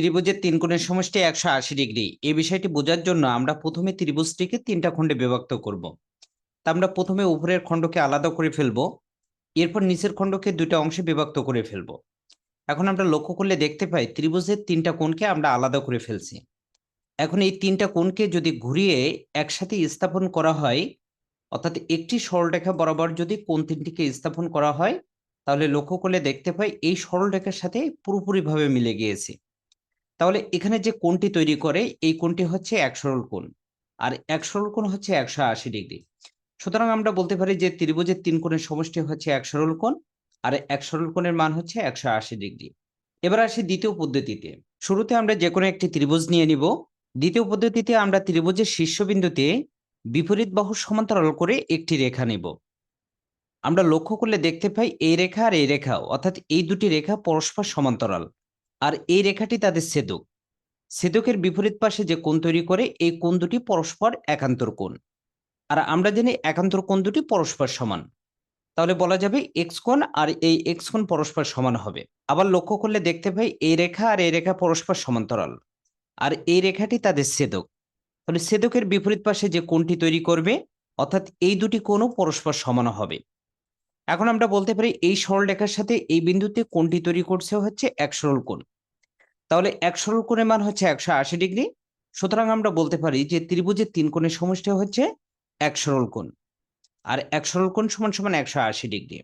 ত্রিভুজের তিন কোণের সমষ্টি একশো আশি ডিগ্রি। এই বিষয়টি বোঝার জন্য আমরা প্রথমে ত্রিভুজটিকে তিনটা খণ্ডে বিভক্ত করব। তা আমরা প্রথমে উপরের খণ্ডকে আলাদা করে ফেলব, এরপর নিচের খণ্ডকে দুটো অংশে বিভক্ত করে ফেলব। এখন আমরা লক্ষ্য করলে দেখতে পাই ত্রিভুজের তিনটা কোণকে আমরা আলাদা করে ফেলছি। এখন এই তিনটা কোণকে যদি ঘুরিয়ে একসাথে স্থাপন করা হয়, অর্থাৎ একটি সরলরেখা বরাবর যদি কোন তিনটিকে স্থাপন করা হয়, তাহলে লক্ষ্য করলে দেখতে পাই এই সরলরেখার সাথে পুরোপুরিভাবে মিলে গিয়েছে। তাহলে এখানে যে কোণটি তৈরি করে, এই কোণটি হচ্ছে এক সরল কোণ। আর এক সরল কোণ হচ্ছে একশো আশি ডিগ্রি। সুতরাং আমরা বলতে পারি যে ত্রিভুজের তিন কোণের সমষ্টি হচ্ছে এক সরল কোণ, আর এক সরল কোণের মান হচ্ছে একশো আশি ডিগ্রি। এবার আসি দ্বিতীয় পদ্ধতিতে। শুরুতে আমরা যে কোনো একটি ত্রিভুজ নিয়ে নিব। দ্বিতীয় পদ্ধতিতে আমরা ত্রিভুজের শীর্ষবিন্দুতে বিপরীত বাহু সমান্তরাল করে একটি রেখা নেব। আমরা লক্ষ্য করলে দেখতে পাই এই রেখা আর এই রেখা অর্থাৎ এই দুটি রেখা পরস্পর সমান্তরাল। আর এই রেখাটি তাদের সেদক। সেদকের বিপরীত পাশে যে কোণ তৈরি করে, এই কোণ দুটি পরস্পর একান্তর কোণ। আর আমরা জানি একান্তর কোণ দুটি পরস্পর সমান। তাহলে বলা যাবে এক্স কোণ আর এই এক্স কোণ পরস্পর সমান হবে। আবার লক্ষ্য করলে দেখতে পাই এই রেখা আর এই রেখা পরস্পর সমান্তরাল। আর এই রেখাটি তাদের সেদক। তাহলে সেদকের বিপরীত পাশে যে কোণটি তৈরি করবে, অর্থাৎ এই দুটি কোণও পরস্পর সমান হবে। এখন আমরা বলতে পারি এই সরলরেখার সাথে এই বিন্দুতে কোনটি তৈরি করছে হচ্ছে এক সরল কোণ। তাহলে এক সরল কোণের মান হচ্ছে একশো আশি ডিগ্রি। সুতরাং আমরা বলতে পারি যে ত্রিভুজের তিন কোণের সমষ্টি হচ্ছে এক সরল কোণ। আর এক সরল কোণ সমান সমান একশো আশি ডিগ্রি।